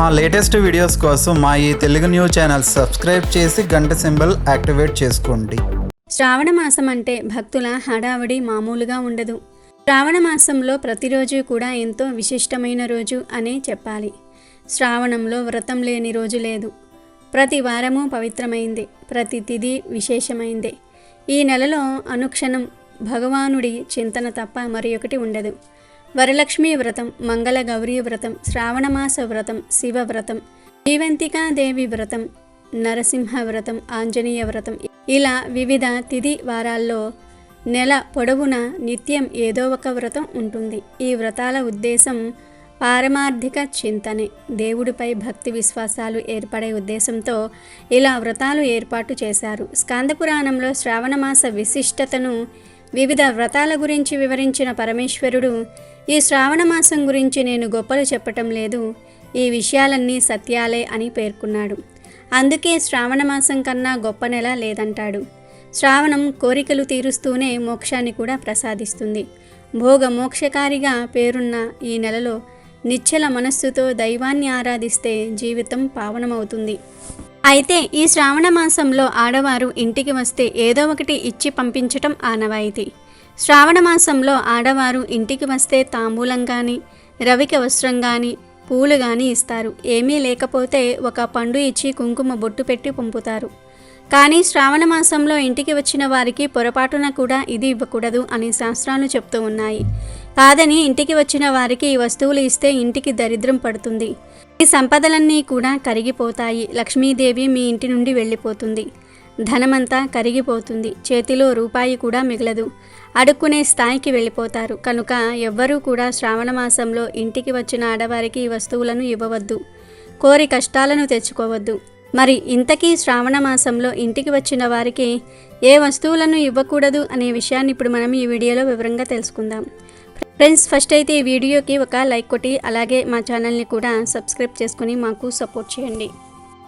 మా latest videos కోసం మా ఈ తెలుగు న్యూస్ ఛానల్ సబ్స్క్రైబ్ చేసి గంట సింబల్ యాక్టివేట్ చేసుకోండి. శ్రావణ మాసం అంటే భక్తుల హడావిడి మామూలుగా ఉండదు. శ్రావణ మాసంలో ప్రతిరోజు కూడా ఎంతో విశిష్టమైన రోజు అనే చెప్పాలి. శ్రావణంలో వ్రతం లేని రోజు లేదు. ప్రతి వారము పవిత్రమైందే. ప్రతి తిథి విశేషమైందే. ఈ నెలలో అనుక్షణం భగవానుడి చింతన తప్ప మరి ఒకటి ఉండదు. వరలక్ష్మీ వ్రతం మంగళ గౌరీ వ్రతం శ్రావణమాస వ్రతం శివ వ్రతం జీవంతికాదేవి వ్రతం నరసింహ వ్రతం ఆంజనేయ వ్రతం. ఇలా వివిధ తిథి వారాల్లో నెల పొడవున నిత్యం ఏదో ఒక వ్రతం ఉంటుంది. ఈ వ్రతాల ఉద్దేశం పారమార్థిక చింతనే. దేవుడిపై భక్తి విశ్వాసాలు ఏర్పడే ఉద్దేశంతో ఇలా వ్రతాలు ఏర్పాటు చేశారు. స్కాందపురాణంలో శ్రావణమాస విశిష్టతను వివిధ వ్రతాల గురించి వివరించిన పరమేశ్వరుడు ఈ శ్రావణ మాసం గురించి నేను గొప్పలు చెప్పటం లేదు. ఈ విషయాలన్నీ సత్యాలే అని పేర్కొన్నాడు. అందుకే శ్రావణ మాసం కన్నా గొప్ప నెల లేదంటాడు. శ్రావణం కోరికలు తీరుస్తూనే మోక్షాన్ని కూడా ప్రసాదిస్తుంది. భోగ మోక్షకారిగా పేరున్న ఈ నెలలో నిశ్చల మనస్సుతో దైవాన్ని ఆరాధిస్తే జీవితం పావనమవుతుంది. అయితే ఈ శ్రావణ మాసంలో ఆడవారు ఇంటికి వస్తే ఏదో ఒకటి ఇచ్చి పంపించటం ఆనవాయితీ. శ్రావణ మాసంలో ఆడవారు ఇంటికి వస్తే తాంబూలం కానీ రవిక వస్త్రం కానీ పూలు కానీ ఇస్తారు. ఏమీ లేకపోతే ఒక పండు ఇచ్చి కుంకుమ బొట్టు పెట్టి పంపుతారు. కానీ శ్రావణ మాసంలో ఇంటికి వచ్చిన వారికి పొరపాటున కూడా ఇది ఇవ్వకూడదు అని శాస్త్రాలు చెప్తూ ఉన్నాయి. కాదని ఇంటికి వచ్చిన వారికి ఈ వస్తువులు ఇస్తే ఇంటికి దరిద్రం పడుతుంది. ఈ సంపదలన్నీ కూడా కరిగిపోతాయి. లక్ష్మీదేవి మీ ఇంటి నుండి వెళ్ళిపోతుంది. ధనమంతా కరిగిపోతుంది. చేతిలో రూపాయి కూడా మిగలదు. అడుక్కునే స్థాయికి వెళ్ళిపోతారు. కనుక ఎవ్వరూ కూడా శ్రావణ మాసంలో ఇంటికి వచ్చిన ఆడవారికి ఈ వస్తువులను ఇవ్వవద్దు. కోరి కష్టాలను తెచ్చుకోవద్దు. మరి ఇంతకీ శ్రావణ మాసంలో ఇంటికి వచ్చిన వారికి ఏ వస్తువులను ఇవ్వకూడదు అనే విషయాన్ని ఇప్పుడు మనం ఈ వీడియోలో వివరంగా తెలుసుకుందాం. ఫ్రెండ్స్ ఫస్ట్ అయితే ఈ వీడియోకి ఒక లైక్ కొట్టి అలాగే మా ఛానల్ని కూడా సబ్స్క్రైబ్ చేసుకుని మాకు సపోర్ట్ చేయండి.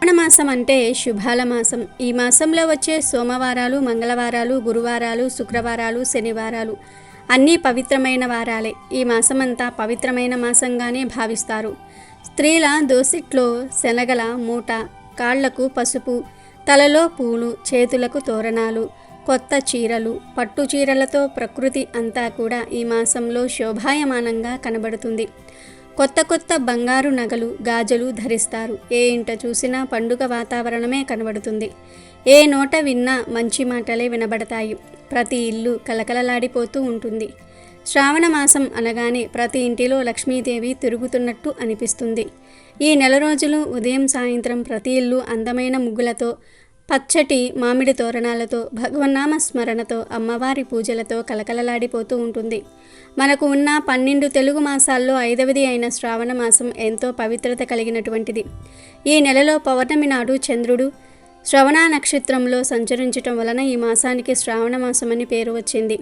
శ్రావణ మాసం అంటే శుభాల మాసం ఈ మాసంలో వచ్చే సోమవారాలు మంగళవారాలు గురువారాలు శుక్రవారాలు శనివారాలు అన్నీ పవిత్రమైన వారాలే. ఈ మాసమంతా పవిత్రమైన మాసంగానే భావిస్తారు. స్త్రీల దోసిట్లో శనగల మూట కాళ్ళకు పసుపు తలలో పూలు చేతులకు తోరణాలు కొత్త చీరలు పట్టు చీరలతో ప్రకృతి అంతా కూడా ఈ మాసంలో శోభాయమానంగా కనబడుతుంది. కొత్త కొత్త బంగారు నగలు గాజులు ధరిస్తారు. ఏ ఇంట చూసినా పండుగ వాతావరణమే కనబడుతుంది. ఏ నోట విన్నా మంచి మాటలే వినబడతాయి. ప్రతి ఇల్లు కలకలలాడిపోతూ ఉంటుంది. శ్రావణ మాసం అనగానే ప్రతి ఇంటిలో లక్ష్మీదేవి తిరుగుతున్నట్టు అనిపిస్తుంది. ఈ నెల రోజులు ఉదయం సాయంత్రం ప్రతి ఇల్లు అందమైన ముగ్గులతో పచ్చటి మామిడి తోరణాలతో భగవన్నామ స్మరణతో అమ్మవారి పూజలతో కలకలలాడిపోతూ ఉంటుంది. మనకు ఉన్న పన్నెండు తెలుగు మాసాల్లో ఐదవది అయిన శ్రావణ మాసం ఎంతో పవిత్రత కలిగినటువంటిది. ఈ నెలలో పౌర్ణమి నాడు చంద్రుడు శ్రవణ నక్షత్రంలో సంచరించటం వలన ఈ మాసానికి శ్రావణ మాసం అని పేరు వచ్చింది.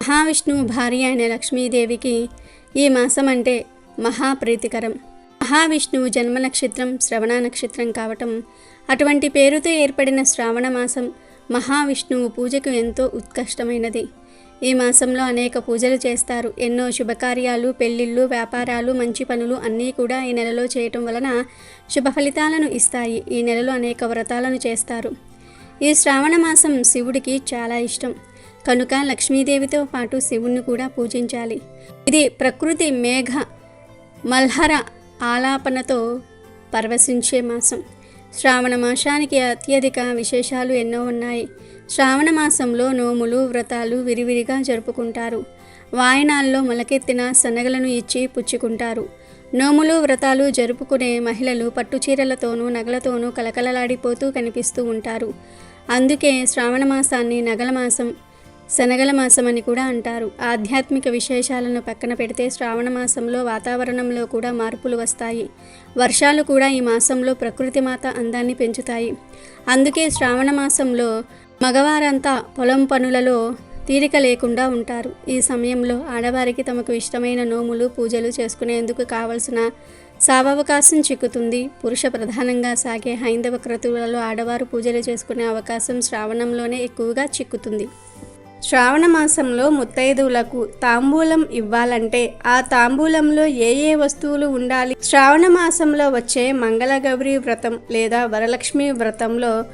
మహావిష్ణువు భార్య అయిన లక్ష్మీదేవికి ఈ మాసం అంటే మహాప్రీతికరం. మహావిష్ణువు జన్మ నక్షత్రం శ్రవణ నక్షత్రం కావటం అటువంటి పేరుతో ఏర్పడిన శ్రావణ మాసం మహావిష్ణువు పూజకు ఎంతో ఉత్కష్టమైనది. ఈ మాసంలో అనేక పూజలు చేస్తారు. ఎన్నో శుభకార్యాలు పెళ్ళిళ్ళు వ్యాపారాలు మంచి పనులు అన్నీ కూడా ఈ నెలలో చేయటం వలన శుభ ఫలితాలను ఇస్తాయి. ఈ నెలలో అనేక వ్రతాలను చేస్తారు. ఈ శ్రావణ మాసం శివుడికి చాలా ఇష్టం. కనుక లక్ష్మీదేవితో పాటు శివుణ్ణి కూడా పూజించాలి. ఇది ప్రకృతి మేఘ మల్హర ఆలాపనతో పరవశించే మాసం. శ్రావణ మాసానికి అత్యధిక విశేషాలు ఎన్నో ఉన్నాయి. శ్రావణ మాసంలో నోములు వ్రతాలు విరివిరిగా జరుపుకుంటారు. వాయనాల్లో మొలకెత్తిన శనగలను ఇచ్చి పుచ్చుకుంటారు. నోములు వ్రతాలు జరుపుకునే మహిళలు పట్టుచీరలతోనూ నగలతోనూ కలకలలాడిపోతూ కనిపిస్తూ ఉంటారు. అందుకే శ్రావణ మాసాన్ని నగల మాసం శనగల మాసం అని కూడా అంటారు. ఆధ్యాత్మిక విశేషాలను పక్కన పెడితే శ్రావణ మాసంలో వాతావరణంలో కూడా మార్పులు వస్తాయి. వర్షాలు కూడా ఈ మాసంలో ప్రకృతి మాత అందాన్ని పెంచుతాయి. అందుకే శ్రావణ మాసంలో మగవారంతా పొలం పనులలో తీరిక లేకుండా ఉంటారు. ఈ సమయంలో ఆడవారికి తమకు ఇష్టమైన నోములు పూజలు చేసుకునేందుకు కావలసిన సావకాశం చిక్కుతుంది. పురుష ప్రధానంగా సాగే హైందవ క్రతువులలో ఆడవారు పూజలు చేసుకునే అవకాశం శ్రావణంలోనే ఎక్కువగా చిక్కుతుంది. శ్రావణ మాసంలో ముత్తైదువులకు తాంబూలం ఇవ్వాలంటే ఆ తాంబూలంలో ఏ ఏ వస్తువులు ఉండాలి? శ్రావణ మాసంలో వచ్చే మంగళగౌరి వ్రతం లేదా వరలక్ష్మి వ్రతంలో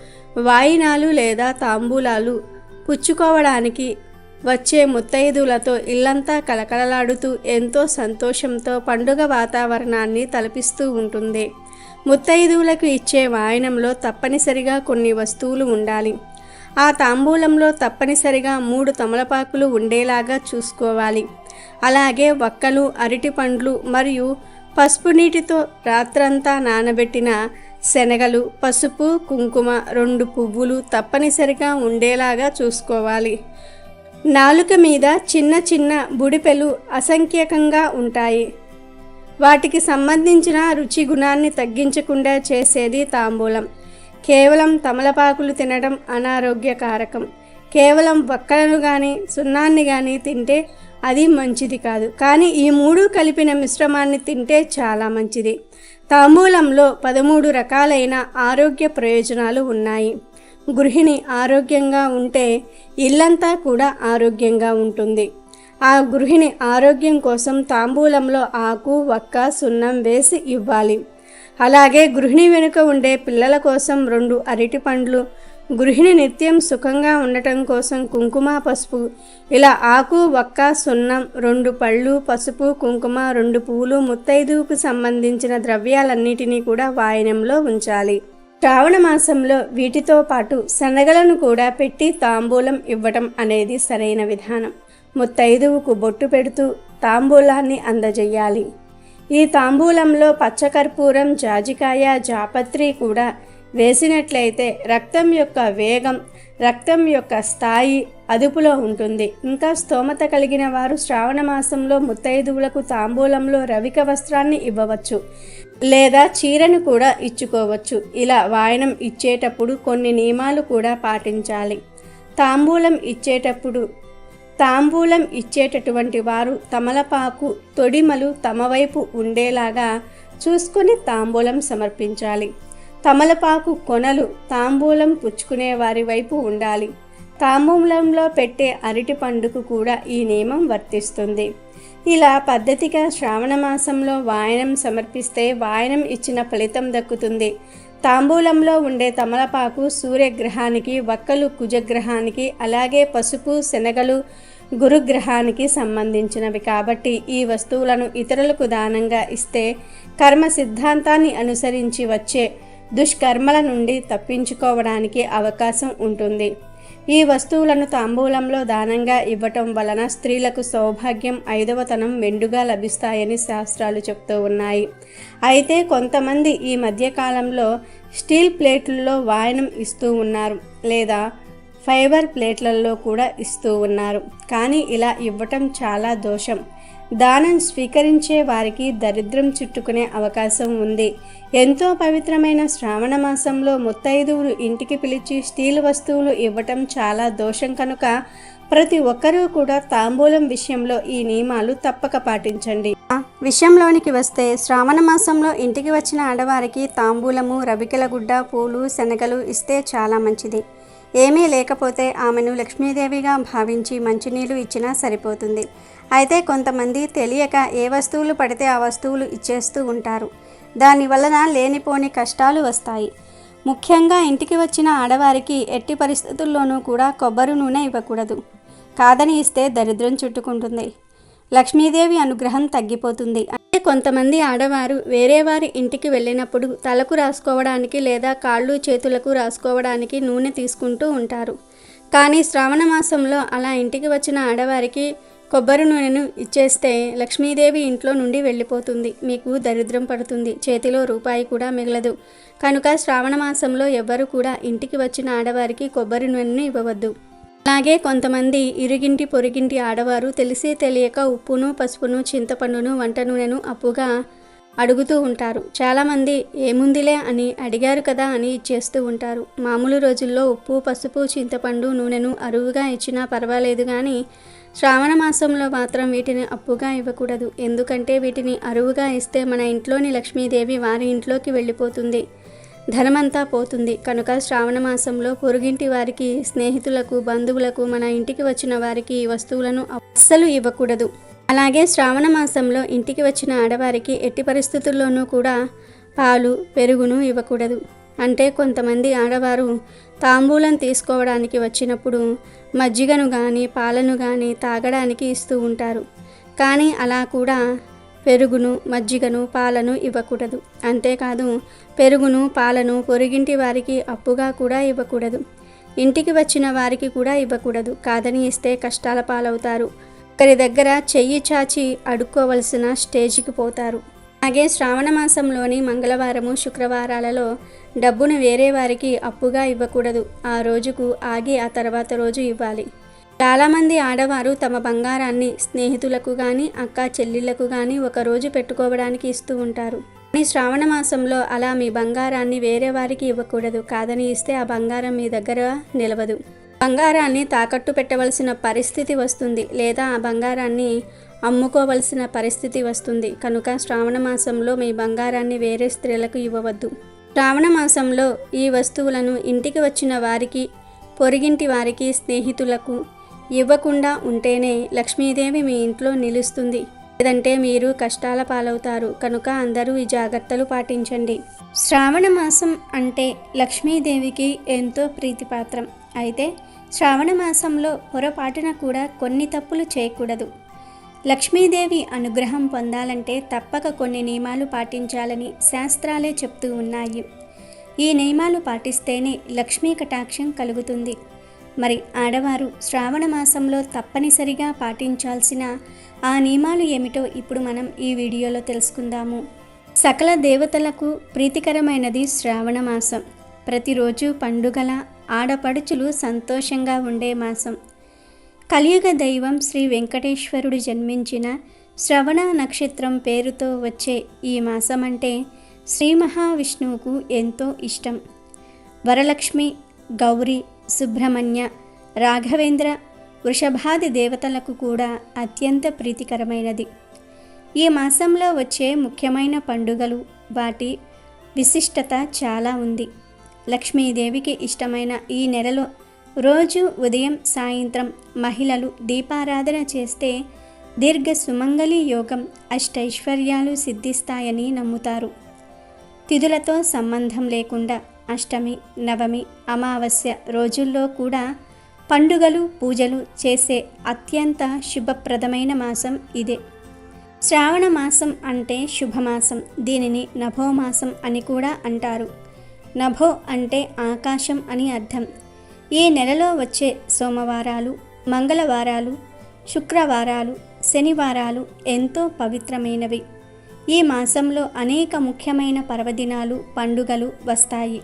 వాయినాలు లేదా తాంబూలాలు పుచ్చుకోవడానికి వచ్చే ముత్తైదులతో ఇల్లంతా కలకలలాడుతూ ఎంతో సంతోషంతో పండుగ వాతావరణాన్ని తలపిస్తూ ఉంటుంది. ముత్తైదువులకు ఇచ్చే వాయనంలో తప్పనిసరిగా కొన్ని వస్తువులు ఉండాలి. ఆ తాంబూలంలో తప్పనిసరిగా మూడు తమలపాకులు ఉండేలాగా చూసుకోవాలి. అలాగే వక్కలు అరటి పండ్లు మరియు పసుపు నీటితో రాత్రంతా నానబెట్టిన శనగలు పసుపు కుంకుమ రెండు పువ్వులు తప్పనిసరిగా ఉండేలాగా చూసుకోవాలి. నాలుక మీద చిన్న చిన్న బుడిపెలు అసంఖ్యకంగా ఉంటాయి. వాటికి సంబంధించిన రుచి గుణాన్ని తగ్గించకుండా చేసేది తాంబూలం. కేవలం తమలపాకులు తినడం అనారోగ్యకారకం. కేవలం వక్కలను కానీ సున్నాన్ని కానీ తింటే అది మంచిది కాదు. కానీ ఈ మూడు కలిపిన మిశ్రమాన్ని తింటే చాలా మంచిది. తాంబూలంలో పదమూడు రకాలైన ఆరోగ్య ప్రయోజనాలు ఉన్నాయి. గృహిణి ఆరోగ్యంగా ఉంటే ఇల్లంతా కూడా ఆరోగ్యంగా ఉంటుంది. ఆ గృహిణి ఆరోగ్యం కోసం తాంబూలంలో ఆకు వక్క సున్నం వేసి ఇవ్వాలి. అలాగే గృహిణి వెనుక ఉండే పిల్లల కోసం రెండు అరటి పండ్లు గృహిణి నిత్యం సుఖంగా ఉండటం కోసం కుంకుమ పసుపు ఇలా ఆకు వక్క సున్నం రెండు పళ్ళు పసుపు కుంకుమ రెండు పువ్వులు ముత్తైదువుకు సంబంధించిన ద్రవ్యాలన్నిటినీ కూడా వాయనంలో ఉంచాలి. శ్రావణ మాసంలో వీటితో పాటు శనగలను కూడా పెట్టి తాంబూలం ఇవ్వటం అనేది సరైన విధానం. ముత్తైదువుకు బొట్టు పెడుతూ తాంబూలాన్ని అందజేయాలి. ఈ తాంబూలంలో పచ్చకర్పూరం జాజికాయ జాపత్రి కూడా వేసినట్లయితే రక్తం యొక్క వేగం రక్తం యొక్క స్థాయి అదుపులో ఉంటుంది. ఇంకా స్తోమత కలిగిన వారు శ్రావణ మాసంలో ముత్తైదువులకు తాంబూలంలో రవిక వస్త్రాన్ని ఇవ్వవచ్చు లేదా చీరను కూడా ఇచ్చుకోవచ్చు. ఇలా వాయనం ఇచ్చేటప్పుడు కొన్ని నియమాలు కూడా పాటించాలి. తాంబూలం ఇచ్చేటప్పుడు తాంబూలం ఇచ్చేటటువంటి వారు తమలపాకు తొడిమలు తమ వైపు ఉండేలాగా చూసుకొని తాంబూలం సమర్పించాలి. తమలపాకు కొనలు తాంబూలం పుచ్చుకునే వారి వైపు ఉండాలి. తాంబూలంలో పెట్టే అరటి పండుకు కూడా ఈ నియమం వర్తిస్తుంది. ఇలా పద్ధతిగా శ్రావణ మాసంలో వాయనం సమర్పిస్తే వాయనం ఇచ్చిన ఫలితం దక్కుతుంది. తాంబూలంలో ఉండే తమలపాకు సూర్యగ్రహానికి వక్కలు కుజగ్రహానికి అలాగే పసుపు శనగలు గురుగ్రహానికి సంబంధించినవి కాబట్టి ఈ వస్తువులను ఇతరులకు దానంగా ఇస్తే కర్మ సిద్ధాంతాన్ని అనుసరించి వచ్చే దుష్కర్మల నుండి తప్పించుకోవడానికి అవకాశం ఉంటుంది. ఈ వస్తువులను తాంబూలంలో దానంగా ఇవ్వటం వలన స్త్రీలకు సౌభాగ్యం ఐదవతనం మెండుగా లభిస్తాయని శాస్త్రాలు చెప్తూ ఉన్నాయి. అయితే కొంతమంది ఈ మధ్యకాలంలో స్టీల్ ప్లేట్లలో వాయనం ఇస్తూ ఉన్నారు. లేదా ఫైబర్ ప్లేట్లలో కూడా ఇస్తూ ఉన్నారు. కానీ ఇలా ఇవ్వటం చాలా దోషం. దానం స్వీకరించే వారికి దరిద్రం చుట్టుకునే అవకాశం ఉంది. ఎంతో పవిత్రమైన శ్రావణ మాసంలో ముత్తైదువులు ఇంటికి పిలిచి స్టీల్ వస్తువులు ఇవ్వటం చాలా దోషం కనుక ప్రతి ఒక్కరూ కూడా తాంబూలం విషయంలో ఈ నియమాలు తప్పక పాటించండి. విషయంలోనికి వస్తే శ్రావణ మాసంలో ఇంటికి వచ్చిన ఆడవారికి తాంబూలము రవికెల గుడ్డ పూలు శనగలు ఇస్తే చాలా మంచిది. ఏమీ లేకపోతే ఆమెను లక్ష్మీదేవిగా భావించి మంచినీళ్ళు ఇచ్చినా సరిపోతుంది. అయితే కొంతమంది తెలియక ఏ వస్తువులు పడితే ఆ వస్తువులు ఇచ్చేస్తూ ఉంటారు. దాని వలన లేనిపోని కష్టాలు వస్తాయి. ముఖ్యంగా ఇంటికి వచ్చిన ఆడవారికి ఎట్టి పరిస్థితుల్లోనూ కూడా కొబ్బరి నూనె ఇవ్వకూడదు. కాదని ఇస్తే దరిద్రం చుట్టుకుంటుంది. లక్ష్మీదేవి అనుగ్రహం తగ్గిపోతుంది. కొంతమంది ఆడవారు వేరే వారి ఇంటికి వెళ్ళినప్పుడు తలకు రాసుకోవడానికి లేదా కాళ్ళు చేతులకు రాసుకోవడానికి నూనె తీసుకుంటూ ఉంటారు. కానీ శ్రావణ మాసంలో అలా ఇంటికి వచ్చిన ఆడవారికి కొబ్బరి నూనెను ఇచ్చేస్తే లక్ష్మీదేవి ఇంట్లో నుండి వెళ్ళిపోతుంది. మీకు దరిద్రం పడుతుంది. చేతిలో రూపాయి కూడా మిగలదు. కనుక శ్రావణ మాసంలో ఎవ్వరు కూడా ఇంటికి వచ్చిన ఆడవారికి కొబ్బరి నూనెను ఇవ్వవద్దు. అలాగే కొంతమంది ఇరుగింటి పొరుగింటి ఆడవారు తెలిసి తెలియక ఉప్పును పసుపును చింతపండును వంట నూనెను అప్పుగా అడుగుతూ ఉంటారు. చాలామంది ఏముందిలే అని అడిగారు కదా అని ఇచ్చేస్తూ ఉంటారు. మామూలు రోజుల్లో ఉప్పు పసుపు చింతపండు నూనెను అరువుగా ఇచ్చినా పర్వాలేదు కానీ శ్రావణ మాసంలో మాత్రం వీటిని అప్పుగా ఇవ్వకూడదు. ఎందుకంటే వీటిని అరువుగా ఇస్తే మన ఇంట్లోని లక్ష్మీదేవి వారి ఇంట్లోకి వెళ్ళిపోతుంది. ధనమంతా పోతుంది. కనుక శ్రావణ మాసంలో పొరుగింటి వారికి స్నేహితులకు బంధువులకు మన ఇంటికి వచ్చిన వారికి ఈ వస్తువులను అస్సలు ఇవ్వకూడదు. అలాగే శ్రావణ మాసంలో ఇంటికి వచ్చిన ఆడవారికి ఎట్టి పరిస్థితుల్లోనూ కూడా పాలు పెరుగును ఇవ్వకూడదు. అంటే కొంతమంది ఆడవారు తాంబూలం తీసుకోవడానికి వచ్చినప్పుడు మజ్జిగను కానీ పాలను కానీ తాగడానికి ఇస్తూ ఉంటారు. కానీ అలా కూడా పెరుగును మజ్జిగను పాలను ఇవ్వకూడదు. అంతేకాదు పెరుగును పాలను పొరుగింటి వారికి అప్పుగా కూడా ఇవ్వకూడదు. ఇంటికి వచ్చిన వారికి కూడా ఇవ్వకూడదు. కాదని ఇస్తే కష్టాల పాలవుతారు. ఒకరి దగ్గర చెయ్యి చాచి అడుక్కోవలసిన స్టేజికి పోతారు. అలాగే శ్రావణ మాసంలోని మంగళవారము శుక్రవారాలలో డబ్బును వేరే వారికి అప్పుగా ఇవ్వకూడదు. ఆ రోజుకు ఆగి ఆ తర్వాత రోజు ఇవ్వాలి. చాలామంది ఆడవారు తమ బంగారాన్ని స్నేహితులకు కానీ అక్క చెల్లిళ్ళకు కానీ ఒకరోజు పెట్టుకోవడానికి ఇస్తూ ఉంటారు. కానీ శ్రావణ మాసంలో అలా మీ బంగారాన్ని వేరే వారికి ఇవ్వకూడదు. కాదని ఇస్తే ఆ బంగారం మీ దగ్గర నిలవదు. బంగారాన్ని తాకట్టు పెట్టవలసిన పరిస్థితి వస్తుంది లేదా ఆ బంగారాన్ని అమ్ముకోవలసిన పరిస్థితి వస్తుంది. కనుక శ్రావణ మాసంలో మీ బంగారాన్ని వేరే స్త్రీలకు ఇవ్వవద్దు. శ్రావణ మాసంలో ఈ వస్తువులను ఇంటికి వచ్చిన వారికి పొరిగింటి వారికి స్నేహితులకు ఇవ్వకుండా ఉంటేనే లక్ష్మీదేవి మీ ఇంట్లో నిలుస్తుంది. లేదంటే మీరు కష్టాల పాలవుతారు. కనుక అందరూ ఈ జాగ్రత్తలు పాటించండి. శ్రావణ మాసం అంటే లక్ష్మీదేవికి ఎంతో ప్రీతిపాత్రం. అయితే శ్రావణ మాసంలో పొరపాటున కూడా కొన్ని తప్పులు చేయకూడదు. లక్ష్మీదేవి అనుగ్రహం పొందాలంటే తప్పక కొన్ని నియమాలు పాటించాలని శాస్త్రాలే చెప్తూ ఉన్నాయి. ఈ నియమాలు పాటిస్తేనే లక్ష్మీ కటాక్షం కలుగుతుంది. మరి ఆడవారు శ్రావణ మాసంలో తప్పనిసరిగా పాటించాల్సిన ఆ నియమాలు ఏమిటో ఇప్పుడు మనం ఈ వీడియోలో తెలుసుకుందాము. సకల దేవతలకు ప్రీతికరమైనది శ్రావణ మాసం. ప్రతిరోజు పండుగల ఆడపడుచులు సంతోషంగా ఉండే మాసం. కలియుగ దైవం శ్రీ వెంకటేశ్వరుడు జన్మించిన శ్రవణ నక్షత్రం పేరుతో వచ్చే ఈ మాసం అంటే శ్రీ మహావిష్ణువుకు ఎంతో ఇష్టం. వరలక్ష్మి గౌరి సుబ్రహ్మణ్య రాఘవేంద్ర వృషభాది దేవతలకు కూడా అత్యంత ప్రీతికరమైనది. ఈ మాసంలో వచ్చే ముఖ్యమైన పండుగలు వాటి విశిష్టత చాలా ఉంది. లక్ష్మీదేవికి ఇష్టమైన ఈ నెలలో రోజు ఉదయం సాయంత్రం మహిళలు దీపారాధన చేస్తే దీర్ఘ సుమంగళి యోగం అష్టైశ్వర్యాలు సిద్ధిస్తాయని నమ్ముతారు. తిథులతో సంబంధం లేకుండా అష్టమి నవమి అమావాస్య రోజుల్లో కూడా పండుగలు పూజలు చేసే అత్యంత శుభప్రదమైన మాసం ఇదే. శ్రావణ మాసం అంటే శుభమాసం. దీనిని నభోమాసం అని కూడా అంటారు. నభో అంటే ఆకాశం అని అర్థం. ఈ నెలలో వచ్చే సోమవారాలు మంగళవారాలు శుక్రవారాలు శనివారాలు ఎంతో పవిత్రమైనవి. ఈ మాసంలో అనేక ముఖ్యమైన పర్వదినాలు పండుగలు వస్తాయి.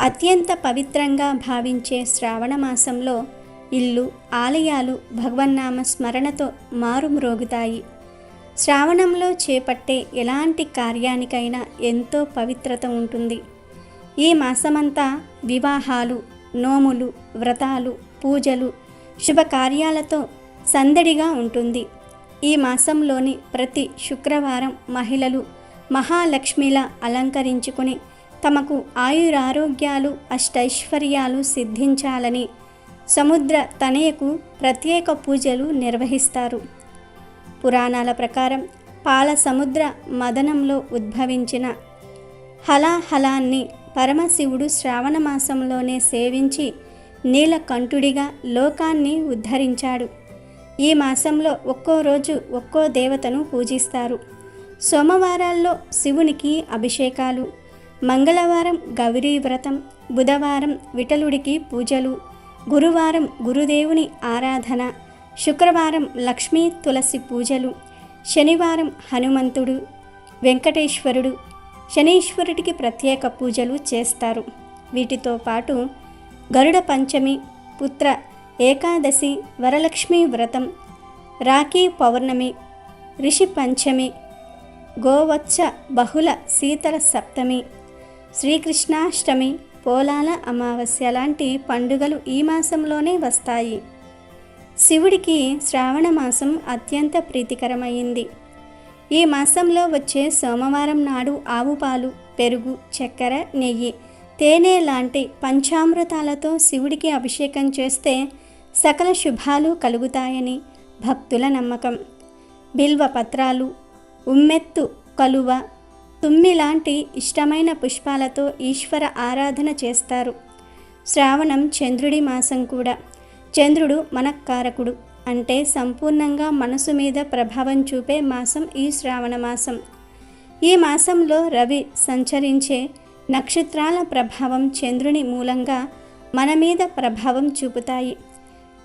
అత్యంత పవిత్రంగా భావించే శ్రావణ మాసంలో ఇల్లు ఆలయాలు భగవన్నామ స్మరణతో మారుమ్రోగుతాయి. శ్రావణంలో చేపట్టే ఎలాంటి కార్యానికైనా ఎంతో పవిత్రత ఉంటుంది. ఈ మాసమంతా వివాహాలు నోములు వ్రతాలు పూజలు శుభకార్యాలతో సందడిగా ఉంటుంది. ఈ మాసంలోని ప్రతి శుక్రవారం మహిళలు మహాలక్ష్మిలా అలంకరించుకుని తమకు ఆయురారోగ్యాలు అష్టైశ్వర్యాలు సిద్ధించాలని సముద్ర తనయకు ప్రత్యేక పూజలు నిర్వహిస్తారు. పురాణాల ప్రకారం పాల సముద్ర మదనంలో ఉద్భవించిన హలాహలాన్ని పరమశివుడు శ్రావణ మాసంలోనే సేవించి నీలకంఠుడిగా లోకాన్ని ఉద్ధరించాడు. ఈ మాసంలో ఒక్కో రోజు ఒక్కో దేవతను పూజిస్తారు. సోమవారాల్లో శివునికి అభిషేకాలు మంగళవారం గౌరీ వ్రతం బుధవారం విఠలుడికి పూజలు గురువారం గురుదేవుని ఆరాధన శుక్రవారం లక్ష్మీ తులసి పూజలు శనివారం హనుమంతుడు వెంకటేశ్వరుడు శనీశ్వరుడికి ప్రత్యేక పూజలు చేస్తారు. వీటితో పాటు గరుడ పంచమి పుత్ర ఏకాదశి వరలక్ష్మి వ్రతం రాఖీ పౌర్ణమి ఋషి పంచమి గోవత్స బహుళ శీతల సప్తమి శ్రీకృష్ణాష్టమి పోలాల అమావాస్య లాంటి పండుగలు ఈ మాసంలోనే వస్తాయి. శివుడికి శ్రావణ మాసం అత్యంత ప్రీతికరమైంది. ఈ మాసంలో వచ్చే సోమవారం నాడు ఆవు పాలు పెరుగు చక్కెర నెయ్యి తేనె లాంటి పంచామృతాలతో శివుడికి అభిషేకం చేస్తే సకల శుభాలు కలుగుతాయని భక్తుల నమ్మకం. బిల్వ పత్రాలు ఉమ్మెత్తు కలువ తుమ్మి లాంటి ఇష్టమైన పుష్పాలతో ఈశ్వర ఆరాధన చేస్తారు. శ్రావణం చంద్రుడి మాసం కూడా. చంద్రుడు మనక్కారకుడు అంటే సంపూర్ణంగా మనసు మీద ప్రభావం చూపే మాసం ఈ శ్రావణ మాసం. ఈ మాసంలో రవి సంచరించే నక్షత్రాల ప్రభావం చంద్రుని మూలంగా మన మీద ప్రభావం చూపుతాయి.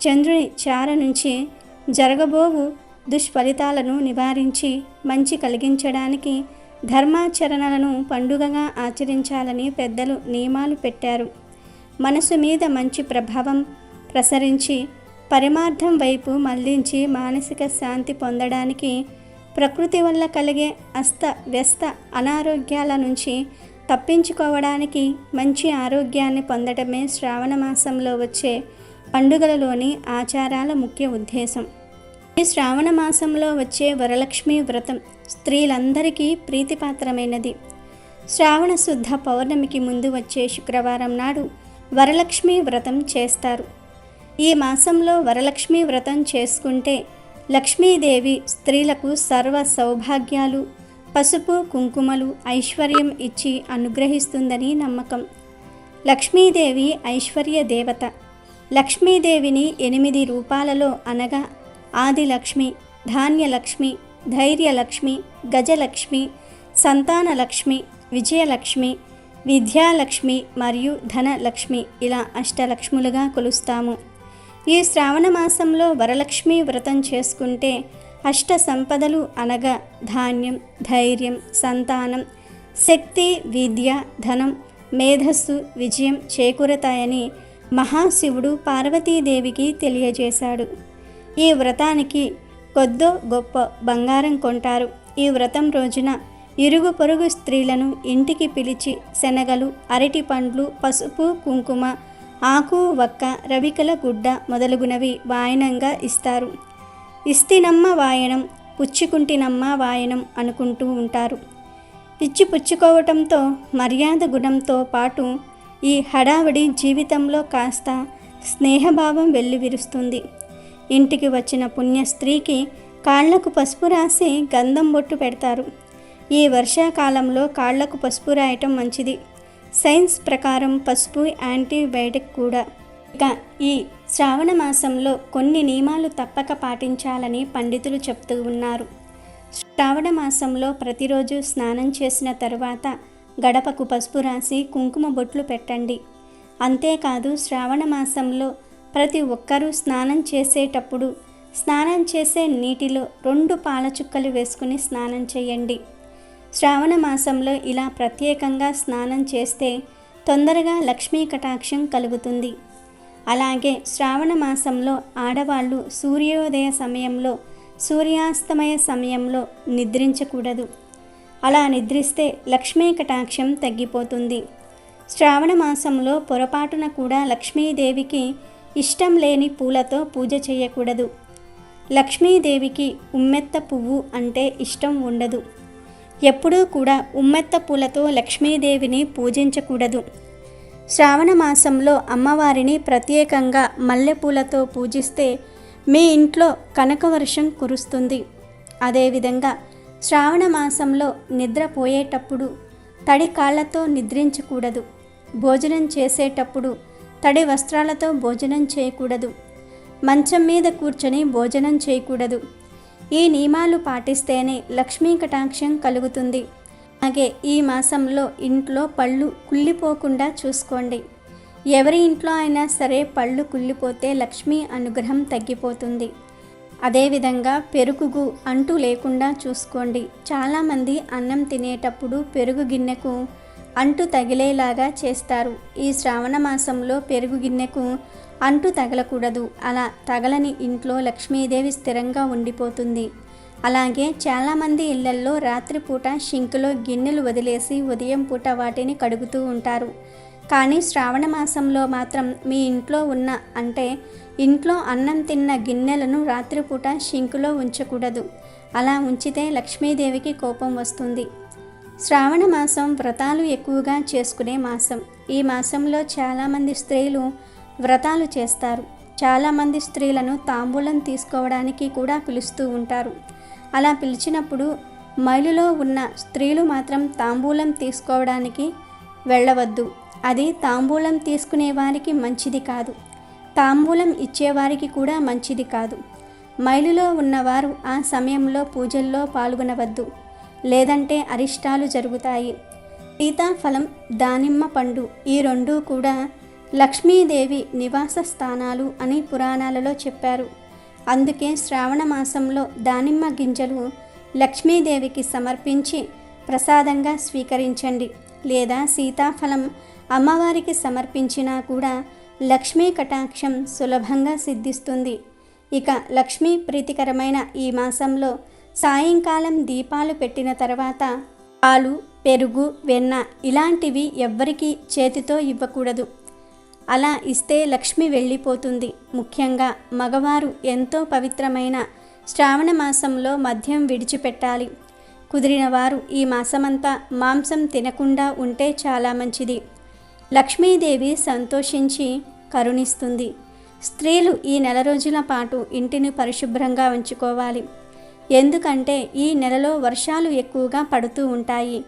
చంద్రుని చార నుంచి జరగబోవు దుష్ఫలితాలను నివారించి మంచి కలిగించడానికి ధర్మాచరణలను పండుగగా ఆచరించాలని పెద్దలు నియమాలు పెట్టారు. మనసు మీద మంచి ప్రభావం ప్రసరించి పరమార్థం వైపు మళ్ళించి మానసిక శాంతి పొందడానికి ప్రకృతి వల్ల కలిగే అస్త వ్యస్త అనారోగ్యాల నుంచి తప్పించుకోవడానికి మంచి ఆరోగ్యాన్ని పొందడమే శ్రావణ మాసంలో వచ్చే పండుగలలోని ఆచారాల ముఖ్య ఉద్దేశం. ఈ శ్రావణ మాసంలో వచ్చే వరలక్ష్మి వ్రతం స్త్రీలందరికీ ప్రీతిపాత్రమైనది. శ్రావణ శుద్ధ పౌర్ణమికి ముందు వచ్చే శుక్రవారం నాడు వరలక్ష్మి వ్రతం చేస్తారు. ఈ మాసంలో వరలక్ష్మి వ్రతం చేసుకుంటే లక్ష్మీదేవి స్త్రీలకు సర్వ సౌభాగ్యాలు పసుపు కుంకుమలు ఐశ్వర్యం ఇచ్చి అనుగ్రహిస్తుందని నమ్మకం. లక్ష్మీదేవి ఐశ్వర్య దేవత. లక్ష్మీదేవిని ఎనిమిది రూపాలలో అనగా ఆదిలక్ష్మి ధాన్యలక్ష్మి ధైర్యలక్ష్మి గజలక్ష్మి సంతానలక్ష్మి విజయలక్ష్మి విద్యాలక్ష్మి మరియు ధనలక్ష్మి ఇలా అష్టలక్ష్ములుగా కొలుస్తాము. ఈ శ్రావణ మాసంలో వరలక్ష్మి వ్రతం చేసుకుంటే అష్ట సంపదలు అనగా ధాన్యం ధైర్యం సంతానం శక్తి విద్య ధనం మేధస్సు విజయం చేకూరతాయని మహాశివుడు పార్వతీదేవికి తెలియజేశాడు. ఈ వ్రతానికి కొద్దో గొప్ప బంగారం కొంటారు. ఈ వ్రతం రోజున ఇరుగు పొరుగు స్త్రీలను ఇంటికి పిలిచి శనగలు అరటి పండ్లు పసుపు కుంకుమ ఆకు వక్క రవికల గుడ్డ మొదలగునవి వాయనంగా ఇస్తారు. ఇస్తినమ్మ వాయనం పుచ్చుకుంటినమ్మ వాయనం అనుకుంటూ ఉంటారు. ఇచ్చి పుచ్చుకోవటంతో మర్యాద గుణంతో పాటు ఈ హడావిడి జీవితంలో కాస్త స్నేహభావం వెల్లివిరుస్తుంది. ఇంటికి వచ్చిన పుణ్య స్త్రీకి కాళ్ళకు పసుపు రాసి గంధం బొట్టు పెడతారు. ఈ వర్షాకాలంలో కాళ్ళకు పసుపు రాయటం మంచిది. సైన్స్ ప్రకారం పసుపు యాంటీబయాటిక్ కూడా. ఇక ఈ శ్రావణ మాసంలో కొన్ని నియమాలు తప్పక పాటించాలని పండితులు చెప్తూ ఉన్నారు. శ్రావణ మాసంలో ప్రతిరోజు స్నానం చేసిన తరువాత గడపకు పసుపు రాసి కుంకుమ బొట్లు పెట్టండి. అంతేకాదు శ్రావణ మాసంలో ప్రతి ఒక్కరూ స్నానం చేసేటప్పుడు స్నానం చేసే నీటిలో రెండు పాల చుక్కలు వేసుకుని స్నానం చేయండి. శ్రావణ మాసంలో ఇలా ప్రత్యేకంగా స్నానం చేస్తే తొందరగా లక్ష్మీ కటాక్షం కలుగుతుంది. అలాగే శ్రావణ మాసంలో ఆడవాళ్ళు సూర్యోదయ సమయంలో సూర్యాస్తమయ సమయంలో నిద్రించకూడదు. అలా నిద్రిస్తే లక్ష్మీ కటాక్షం తగ్గిపోతుంది. శ్రావణ మాసంలో పొరపాటున కూడా లక్ష్మీదేవికి ఇష్టం లేని పూలతో పూజ చేయకూడదు. లక్ష్మీదేవికి ఉమ్మెత్త పువ్వు అంటే ఇష్టం ఉండదు. ఎప్పుడూ కూడా ఉమ్మెత్త పూలతో లక్ష్మీదేవిని పూజించకూడదు. శ్రావణ మాసంలో అమ్మవారిని ప్రత్యేకంగా మల్లెపూలతో పూజిస్తే మీ ఇంట్లో కనకవర్షం కురుస్తుంది. అదేవిధంగా శ్రావణ మాసంలో నిద్రపోయేటప్పుడు తడి కాళ్ళతో నిద్రించకూడదు. భోజనం చేసేటప్పుడు తడి వస్త్రాలతో భోజనం చేయకూడదు. మంచం మీద కూర్చొని భోజనం చేయకూడదు. ఈ నియమాలు పాటిస్తేనే లక్ష్మీ కటాక్షం కలుగుతుంది. అలాగే ఈ మాసంలో ఇంట్లో పళ్ళు కుళ్ళిపోకుండా చూసుకోండి. ఎవరి ఇంట్లో అయినా సరే పళ్ళు కుళ్ళిపోతే లక్ష్మీ అనుగ్రహం తగ్గిపోతుంది. అదేవిధంగా పెరుగుకు అంటూ లేకుండా చూసుకోండి. చాలామంది అన్నం తినేటప్పుడు పెరుగు గిన్నెకు అంటు తగిలేలాగా చేస్తారు. ఈ శ్రావణ మాసంలో పెరుగు గిన్నెకు అంటు తగలకూడదు. అలా తగలని ఇంట్లో లక్ష్మీదేవి స్థిరంగా ఉండిపోతుంది. అలాగే చాలామంది ఇళ్ళల్లో రాత్రిపూట షింకులో గిన్నెలు వదిలేసి ఉదయం పూట వాటిని కడుగుతూ ఉంటారు. కానీ శ్రావణ మాసంలో మాత్రం మీ ఇంట్లో ఉన్న అంటే ఇంట్లో అన్నం తిన్న గిన్నెలను రాత్రిపూట షింకులో ఉంచకూడదు. అలా ఉంచితే లక్ష్మీదేవికి కోపం వస్తుంది. శ్రావణ మాసం వ్రతాలు ఎక్కువగా చేసుకునే మాసం. ఈ మాసంలో చాలామంది స్త్రీలు వ్రతాలు చేస్తారు. చాలామంది స్త్రీలను తాంబూలం తీసుకోవడానికి కూడా పిలుస్తూ ఉంటారు. అలా పిలిచినప్పుడు మైలులో ఉన్న స్త్రీలు మాత్రం తాంబూలం తీసుకోవడానికి వెళ్ళవద్దు. అది తాంబూలం తీసుకునే వారికి మంచిది కాదు. తాంబూలం ఇచ్చేవారికి కూడా మంచిది కాదు. మైలులో ఉన్నవారు ఆ సమయంలో పూజల్లో పాల్గొనవద్దు. లేదంటే అరిష్టాలు జరుగుతాయి. సీతాఫలం దానిమ్మ పండు ఈ రెండూ కూడా లక్ష్మీదేవి నివాస స్థానాలు అని పురాణాలలో చెప్పారు. అందుకే శ్రావణ మాసంలో దానిమ్మ గింజలు లక్ష్మీదేవికి సమర్పించి ప్రసాదంగా స్వీకరించండి. లేదా సీతాఫలం అమ్మవారికి సమర్పించినా కూడా లక్ష్మీ కటాక్షం సులభంగా సిద్ధిస్తుంది. ఇక లక్ష్మీ ప్రీతికరమైన ఈ మాసంలో సాయంకాలం దీపాలు పెట్టిన తర్వాత పాలు పెరుగు వెన్న ఇలాంటివి ఎవ్వరికీ చేతితో ఇవ్వకూడదు. అలా ఇస్తే లక్ష్మి వెళ్ళిపోతుంది. ముఖ్యంగా మగవారు ఎంతో పవిత్రమైన శ్రావణ మాసంలో మద్యం విడిచిపెట్టాలి. కుదిరిన వారు ఈ మాసమంతా మాంసం తినకుండా ఉంటే చాలా మంచిది. లక్ష్మీదేవి సంతోషించి కరుణిస్తుంది. స్త్రీలు ఈ నెల రోజుల పాటు ఇంటిని పరిశుభ్రంగా ఉంచుకోవాలి. ఎందుకంటే ఈ నెలలో వర్షాలు ఎక్కువగా పడుతూ ఉంటాయి.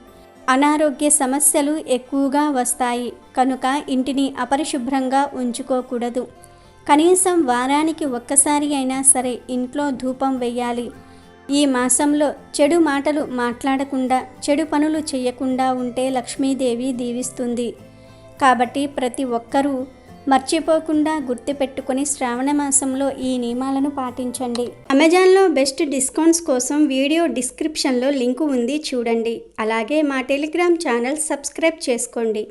అనారోగ్య సమస్యలు ఎక్కువగా వస్తాయి. కనుక ఇంటిని అపరిశుభ్రంగా ఉంచుకోకూడదు. కనీసం వారానికి ఒక్కసారి అయినా సరే ఇంట్లో ధూపం వెయ్యాలి. ఈ మాసంలో చెడు మాటలు మాట్లాడకుండా చెడు పనులు చేయకుండా ఉంటే లక్ష్మీదేవి దీవిస్తుంది. కాబట్టి ప్రతి ఒక్కరూ మర్చిపోకుండా గుర్తుపెట్టుకొని శ్రావణ మాసంలో ఈ నియమాలను పాటించండి. అమెజాన్లో బెస్ట్ డిస్కౌంట్స్ కోసం వీడియో డిస్క్రిప్షన్లో లింకు ఉంది చూడండి. అలాగే మా టెలిగ్రామ్ ఛానల్ సబ్స్క్రైబ్ చేసుకోండి.